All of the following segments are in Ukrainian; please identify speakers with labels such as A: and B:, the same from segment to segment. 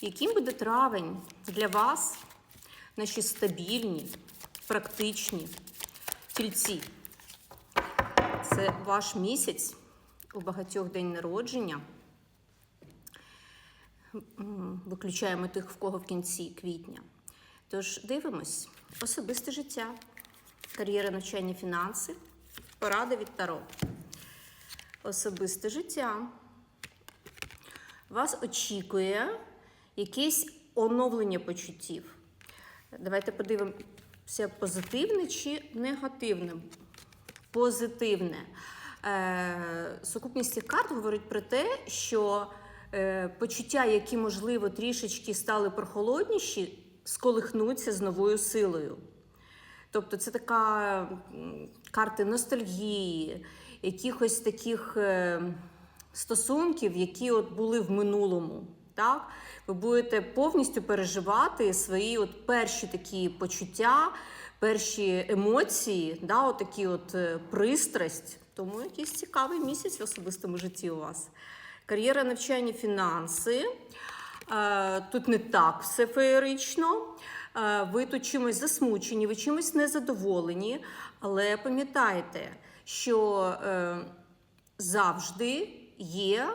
A: Яким буде травень для вас, наші стабільні, практичні тільці? Це ваш місяць у багатьох день народження. Виключаємо тих, в кого в кінці квітня. Тож дивимось: особисте життя, кар'єра навчання, фінанси, порада від Таро. Особисте життя. Вас очікує якесь оновлення почуттів. Давайте подивимося, позитивне чи негативне. Позитивне. Е, сукупність цих карт говорить про те, що е, почуття, які, можливо, трішечки стали прохолодніші, сколихнуться з новою силою. Тобто це така карти ностальгії, якихось таких е, стосунків, які от були в минулому. Так? Ви будете повністю переживати свої от перші такі почуття, перші емоції, да, от такі от е, пристрасть. Тому якийсь цікавий місяць в особистому житті у вас. Кар'єра навчання, фінанси. Е, Тут не так все феєрично. Е, Ви тут чимось засмучені, ви чимось незадоволені. Але пам'ятайте, що завжди є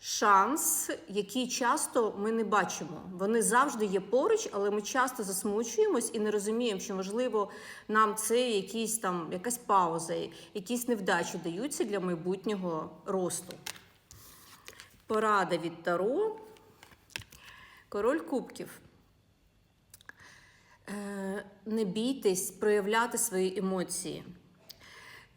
A: шанс, який часто ми не бачимо. Вони завжди є поруч, але ми часто засмучуємось і не розуміємо, що можливо нам це якісь там якась пауза, якісь невдачі даються для майбутнього росту. Порада від Таро. Король кубків. Е, Не бійтесь проявляти свої емоції.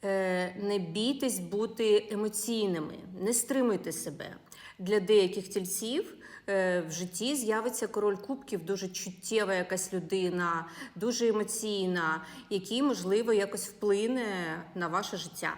A: Е, Не бійтесь бути емоційними, не стримуйте себе. Для деяких тільців е, в житті з'явиться король кубків, дуже чуттєва якась людина, дуже емоційна, який, можливо, якось вплине на ваше життя.